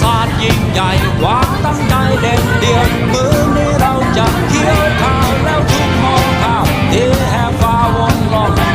ศาสตร์ยิ่งใหญ่ความตั้งใจเด่นเดียวมือนี้เราจะเคี้ยวข้าวแล้วทุกมองข้าวที่แห่ฟ้าวงล้อม